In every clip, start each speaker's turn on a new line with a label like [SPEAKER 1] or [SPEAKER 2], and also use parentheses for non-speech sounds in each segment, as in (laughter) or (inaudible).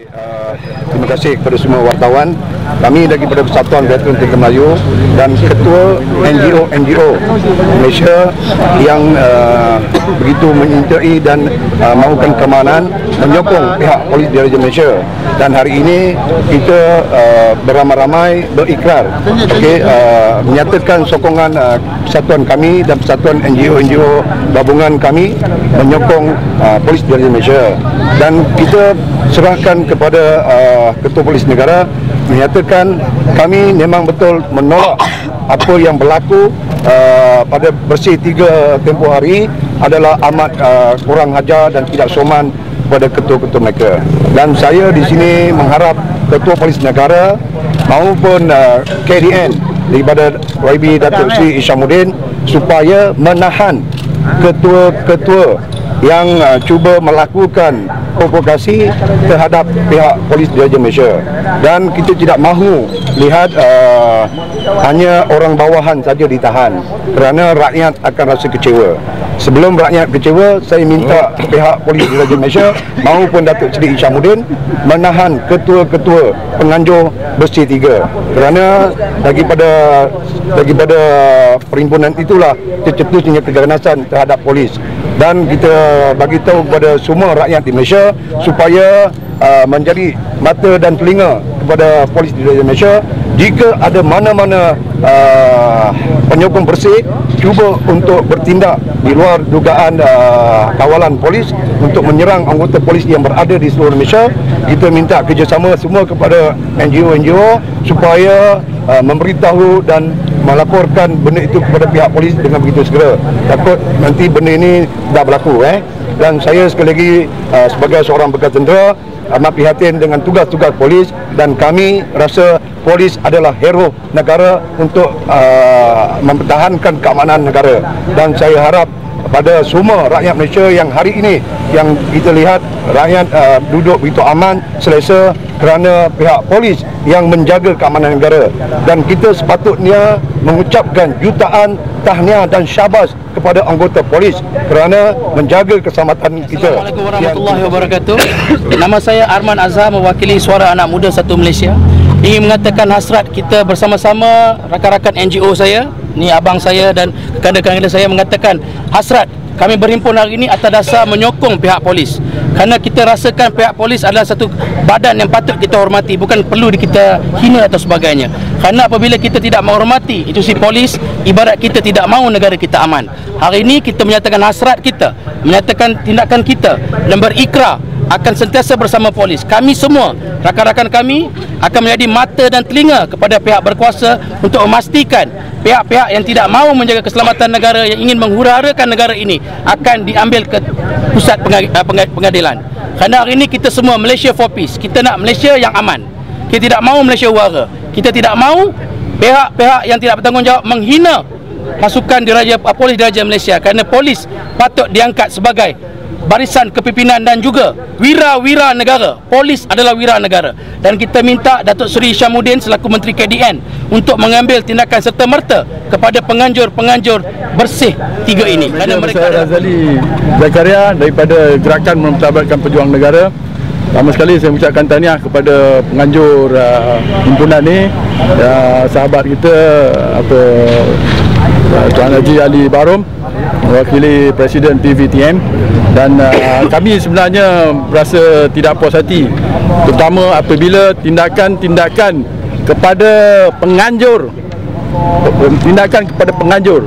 [SPEAKER 1] Uh, terima kasih kepada semua wartawan. Kami daripada Persatuan Veteran Tengah Melayu dan Ketua NGO-NGO Malaysia yang uh, begitu menyintai dan uh, mahukan keamanan menyokong pihak polis diraja Malaysia. Dan hari ini kita uh, beramai-ramai berikrar okay, uh, menyatakan sokongan uh, persatuan kami dan persatuan NGO-NGO gabungan kami menyokong uh, polis diraja Malaysia. Dan kita serahkan kepada uh, Ketua Polis Negara menyatakan kami memang betul menolak apa yang berlaku uh, pada bersih tiga tempoh hari adalah amat uh, kurang hajar dan tidak soman kepada ketua-ketua mereka. Dan saya di sini mengharap Ketua Polis Negara maupun uh, KDN daripada YB Datuk Seri Isyamuddin supaya menahan ketua-ketua yang uh, cuba melakukan provokasi terhadap pihak polis diraja Malaysia. Dan kita tidak mahu lihat uh, hanya orang bawahan saja ditahan kerana rakyat akan rasa kecewa. Sebelum rakyat kecewa saya minta pihak polis diraja Malaysia maupun Datuk Seri Isyamuddin menahan ketua-ketua penganjur bersih tiga. Kerana daripada daripada perhimpunan itulah tercetusnya keganasan terhadap polis dan kita bagi tahu kepada semua rakyat di Malaysia supaya uh, menjadi mata dan telinga kepada polis di Malaysia jika ada mana-mana uh, penyokong bersih cuba untuk bertindak di luar dugaan uh, kawalan polis untuk menyerang anggota polis yang berada di seluruh Malaysia. Kita minta kerjasama semua kepada NGO-NGO supaya uh, memberitahu dan melaporkan benda itu kepada pihak polis dengan begitu segera. Takut nanti benda ini dah berlaku eh dan saya sekali lagi uh, sebagai seorang bekas tentera amat prihatin dengan tugas-tugas polis dan kami rasa polis adalah hero negara untuk uh, mempertahankan keamanan negara. Dan saya harap pada semua rakyat Malaysia yang hari ini yang kita lihat rakyat uh, duduk begitu aman selesa kerana pihak polis yang menjaga keamanan negara dan kita sepatutnya mengucapkan jutaan tahniah dan syabas kepada anggota polis kerana menjaga keselamatan kita.
[SPEAKER 2] Assalamualaikum warahmatullahi wabarakatuh. Nama saya Arman Azhar mewakili Suara Anak Muda Satu Malaysia. Ingin mengatakan hasrat kita bersama-sama rakan-rakan NGO saya, ni abang saya dan kawan-kawan saya mengatakan hasrat kami berhimpun hari ini atas dasar menyokong pihak polis. Kerana kita rasakan pihak polis adalah satu badan yang patut kita hormati bukan perlu kita hina atau sebagainya. Kerana apabila kita tidak menghormati institusi polis ibarat kita tidak mahu negara kita aman. Hari ini kita menyatakan hasrat kita menyatakan tindakan kita dan berikrar akan sentiasa bersama polis. Kami semua, rakan-rakan kami akan menjadi mata dan telinga kepada pihak berkuasa untuk memastikan pihak-pihak yang tidak mahu menjaga keselamatan negara yang ingin menghura-harakan negara ini akan diambil ke pusat eh, pengadilan. Kerana hari ini kita semua Malaysia for peace. Kita nak Malaysia yang aman. Kita tidak mahu Malaysia wara. Kita tidak mahu pihak-pihak yang tidak bertanggungjawab menghina pasukan diraja polis diraja Malaysia kerana polis patut diangkat sebagai barisan kepimpinan dan juga wira-wira negara. Polis adalah wira negara. Dan kita minta Datuk Seri Syamuddin selaku Menteri KDN untuk mengambil tindakan serta-merta kepada penganjur-penganjur bersih tiga ini.
[SPEAKER 3] Kerana mereka saya Razali Zakaria daripada Gerakan Mempertabatkan Pejuang Negara. Pertama sekali saya mengucapkan tahniah kepada penganjur uh, himpunan ni uh, sahabat kita apa uh, Tuan Haji Ali Barum mewakili Presiden PVTM dan uh, kami sebenarnya berasa tidak puas hati. Terutama apabila tindakan-tindakan kepada penganjur tindakan kepada penganjur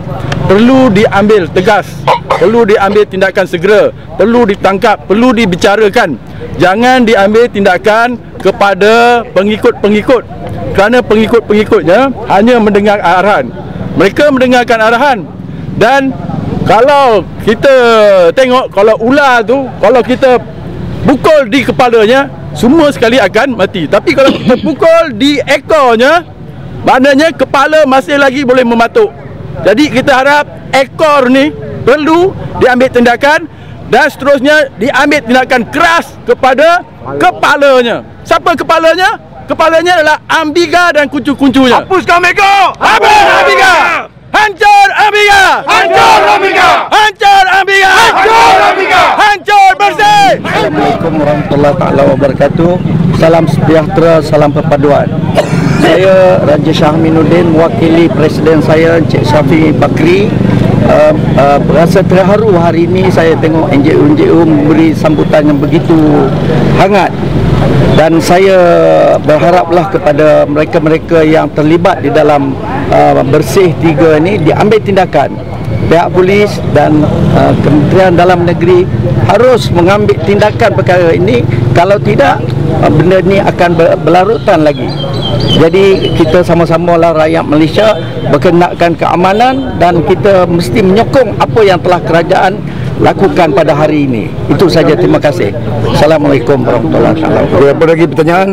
[SPEAKER 3] perlu diambil tegas perlu diambil tindakan segera perlu ditangkap perlu dibicarakan. Jangan diambil tindakan kepada pengikut-pengikut. Kerana pengikut-pengikutnya hanya mendengar arahan. Mereka mendengarkan arahan dan kalau kita tengok kalau ular tu kalau kita pukul di kepalanya semua sekali akan mati. Tapi kalau kita (coughs) pukul di ekornya maknanya kepala masih lagi boleh mematuk. Jadi kita harap ekor ni perlu diambil tindakan dan seterusnya diambil tindakan keras kepada kepalanya. Siapa kepalanya? Kepalanya adalah ambiga dan kuncu-kuncunya.
[SPEAKER 1] Hapuskan mereka!
[SPEAKER 3] Habis ambiga! Hancur Amiga!
[SPEAKER 1] Hancur Amiga!
[SPEAKER 3] Hancur Amiga!
[SPEAKER 1] Hancur Amiga!
[SPEAKER 3] Hancur bersih!
[SPEAKER 4] Assalamualaikum warahmatullahi taala wabarakatuh. Salam sejahtera, salam perpaduan. Saya Raja Syahminuddin mewakili presiden saya Encik Syafi Bakri uh, uh, berasa terharu hari ini saya tengok NGO-NGO memberi sambutan yang begitu hangat dan saya berharaplah kepada mereka-mereka yang terlibat di dalam uh, bersih tiga ini diambil tindakan pihak polis dan uh, Kementerian Dalam Negeri harus mengambil tindakan perkara ini. Kalau tidak uh, benda ini akan ber- berlarutan lagi. Jadi kita sama-sama lah rakyat Malaysia berkenakkan keamanan dan kita mesti menyokong apa yang telah kerajaan lakukan pada hari ini. Itu saja. Terima kasih. Assalamualaikum warahmatullahi wabarakatuh.
[SPEAKER 1] Apa lagi pertanyaan?